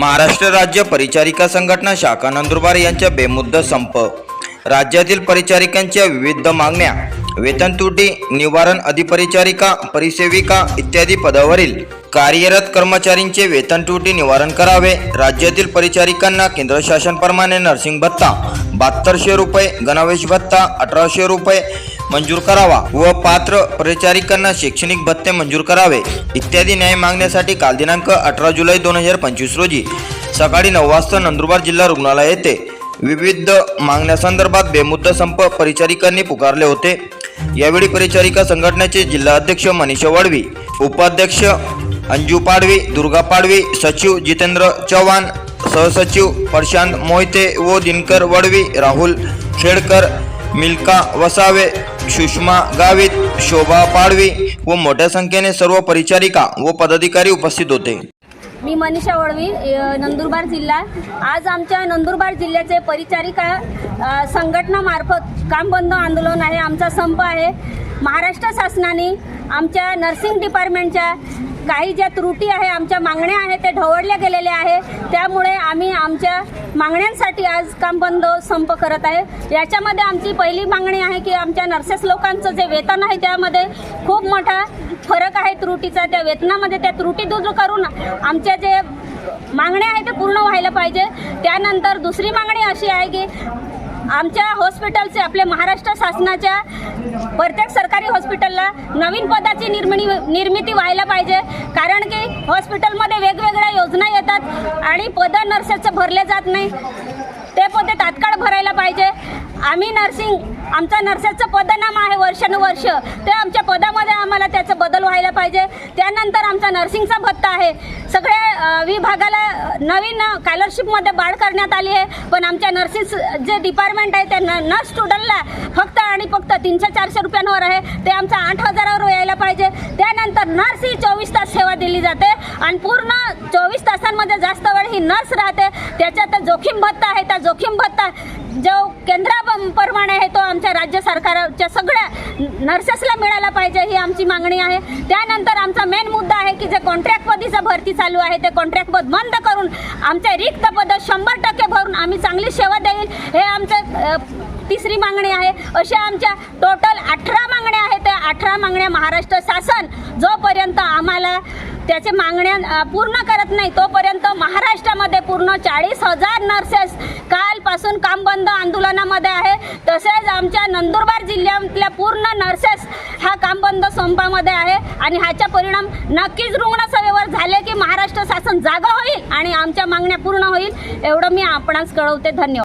महाराष्ट्र राज्य परिचारिका संघटना शाखा नंदुरबार यांच्या बेमुद्द संप. राज्यातील परिचारिकांच्या विविध मागण्या वेतन तुटी निवारण अधिपरिचारिका परिसेविका इत्यादी पदावरील कार्यरत कर्मचाऱ्यांचे वेतन तुटी निवारण करावे. राज्यातील परिचारिकांना केंद्र शासनप्रमाणे नर्सिंग भत्ता बहात्तरशे रुपये गणवेश भत्ता अठराशे रुपये मंजूर करावा व पात्र परिचारिकांना शैक्षणिक भत्ते मंजूर करावे इत्यादी न्याय मागण्यासाठी काल दिनांक अठरा जुलै दोन हजार पंचवीस रोजी सकाळी नऊ वाजता नंदुरबार जिल्हा रुग्णालय येथे विविध मागण्यासंदर्भात बेमुद्द संप परिचारिकांनी पुकारले होते. यावेळी परिचारिका संघटनेचे जिल्हा अध्यक्ष मनीषा वडवी उपाध्यक्ष अंजू पाडवी दुर्गा पाडवी सचिव जितेंद्र चव्हाण सहसचिव प्रशांत मोहिते व दिनकर वडवी राहुल खेडकर मिल्का वसावे सुषमा गावित शोभा पाडवी व मोठ्या संख्येने सर्व परिचारिका व पदाधिकारी उपस्थित होते. मी मनीषा वळवी नंदुरबार जिल्हा. आज आमच्या नंदुरबार जिल्ह्याचे परिचारिका संघटनामार्फत काम बंद आंदोलन आहे आमचा संप आहे. महाराष्ट्र शासनाने आमच्या नर्सिंग डिपार्टमेंटच्या काही ज्या त्रुटी आहे आमच्या मागण्या आहेत ते ढवळल्या गेलेल्या आहे. त्यामुळे आम्ही आमच्या मागण्यांसाठी आज काम बंद संप करत आहे. याच्यामध्ये आमची पहिली मागणी आहे की आमच्या नर्सेस लोकांचं जे वेतन आहे त्यामध्ये खूप मोठा फरक आहे त्रुटीचा. त्या वेतनामध्ये त्या त्रुटी दूर करून आमच्या जे मागण्या आहेत ते पूर्ण व्हायला पाहिजे. त्यानंतर दुसरी मागणी अशी आहे की आमच्या हॉस्पिटलचे आपल्या महाराष्ट्र शासनाच्या प्रत्येक सरकारी हॉस्पिटलला नवीन पदाची निर्मिणी निर्मिती व्हायला पाहिजे. कारण की हॉस्पिटलमध्ये वेगवेगळ्या योजना येतात आणि पदं नर्सेसचं भरले जात नाही. ते पदे तात्काळ भरायला पाहिजे. आम्ही नर्सिंग आमचा नर्सेसचं पदनाम आहे वर्षानुवर्ष. ते आमच्या पदामध्ये आम्हाला त्याचं बदल व्हायला पाहिजे. त्यानंतर आमचा नर्सिंगचा भत्ता आहे. सगळ्या विभागाला नवीन स्कॉलरशिपमध्ये वाढ करण्यात आली आहे. पण आमच्या नर्सिस जे डिपार्टमेंट आहे त्या न नर्स स्टुडंटला फक्त आणि फक्त तीनशे चारशे रुपयांवर आहे. ते आमचा आठ हजारावर यायला पाहिजे. त्यानंतर नर्स ही चोवीस तास सेवा दिली जाते. आणि पूर्ण चोवीस तासांमध्ये जास्त वेळ ही नर्स राहते. त्याच्यात जोखीम भत्ता आहे त्या जोखीम भत्ता जो केंद्राप्रमाणे आहे तो आमच्या राज्य सरकारच्या सगळ्या नर्सेसला मिळाला पाहिजे ही आमची मागणी आहे. त्यानंतर आमचा मेन मुद्दा आहे की जे कॉन्ट्रॅक्टपदीचं भरती चालू आहे ते कॉन्ट्रॅक्ट पद बंद करून आमचे रिक्त पद शंभर टक्के भरून आम्ही चांगली सेवा देईल हे आमचं तिसरी मागणी आहे. अशा आमच्या टोटल अठरा मागण्या आहेत. त्या अठरा मागण्या महाराष्ट्र शासन जोपर्यंत आम्हाला त्याचे मागण्या पूर्ण करत नाही. तोपर्यंत महाराष्ट्रामध्ये पूर्ण चाळीस हजार नर्सेस कालपासून काम बंद आंदोलनामध्ये आहे. तसेच आमच्या नंदुरबार जिल्ह्यातल्या पूर्ण नर्सेस हा काम बंद संपामध्ये आहे. आणि ह्याचा परिणाम नक्कीच रुग्णसेवेवर झाले की महाराष्ट्र शासन जागा होईल आणि आमच्या मागण्या पूर्ण होईल एवढं मी आपणास कळवते. धन्यवाद.